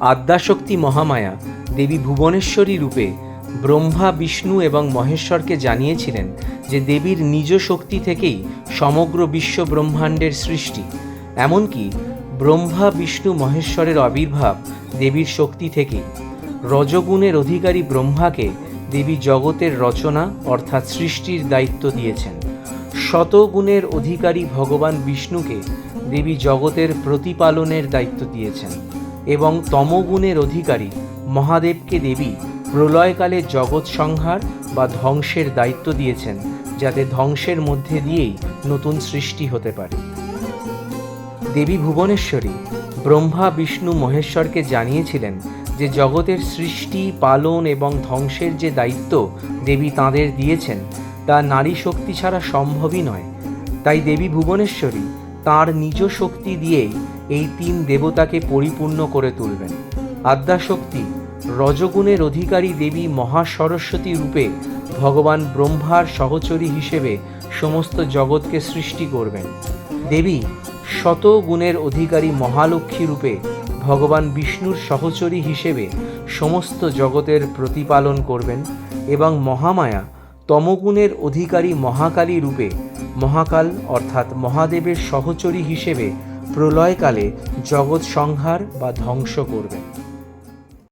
আদ্যাশক্তি মহামায়া দেবী ভুবনেশ্বরী রূপে ব্রহ্মা, বিষ্ণু এবং মহেশ্বরকে জানিয়েছিলেন যে দেবীর নিজ শক্তি থেকেই সমগ্র বিশ্ব ব্রহ্মাণ্ডের সৃষ্টি। এমনকি ব্রহ্মা, বিষ্ণু, মহেশ্বরের আবির্ভাব দেবীর শক্তি থেকেই। রজগুণের অধিকারী ব্রহ্মাকে দেবী জগতের রচনা অর্থাৎ সৃষ্টির দায়িত্ব দিয়েছেন। শতগুণের অধিকারী ভগবান বিষ্ণুকে দেবী জগতের প্রতিপালনের দায়িত্ব দিয়েছেন। এবং তমগুণের অধিকারী মহাদেবকে দেবী প্রলয়কালে জগৎ সংহার বা ধ্বংসের দায়িত্ব দিয়েছেন, যাতে ধ্বংসের মধ্যে দিয়েই নতুন সৃষ্টি হতে পারে। দেবী ভুবনেশ্বরী ব্রহ্মা, বিষ্ণু, মহেশ্বরকে জানিয়েছিলেন যে জগতের সৃষ্টি, পালন এবং ধ্বংসের যে দায়িত্ব দেবী তাঁদের দিয়েছেন, তা নারী শক্তি ছাড়া সম্ভবই নয়। তাই দেবী ভুবনেশ্বরী তাঁর নিজ শক্তি দিয়েই এই তিন দেবতাকে পরিপূর্ণ করে তুলবেন। আদ্যাশক্তি, রজগুণের অধিকারী দেবী মহাসরস্বতী রূপে ভগবান ব্রহ্মার সহচরী হিসেবে সমস্ত জগৎকে সৃষ্টি করবেন। দেবী শত গুণের অধিকারী মহালক্ষ্মী রূপে ভগবান বিষ্ণুর সহচরী হিসেবে সমস্ত জগতের প্রতিপালন করবেন এবং মহামায়া, তমগুণের অধিকারী মহাকালী রূপে মহাকাল অর্থাৎ মহাদেবের সহচরী হিসেবে প্রলয়কালে জগৎ সংহার বা ধ্বংস করবেন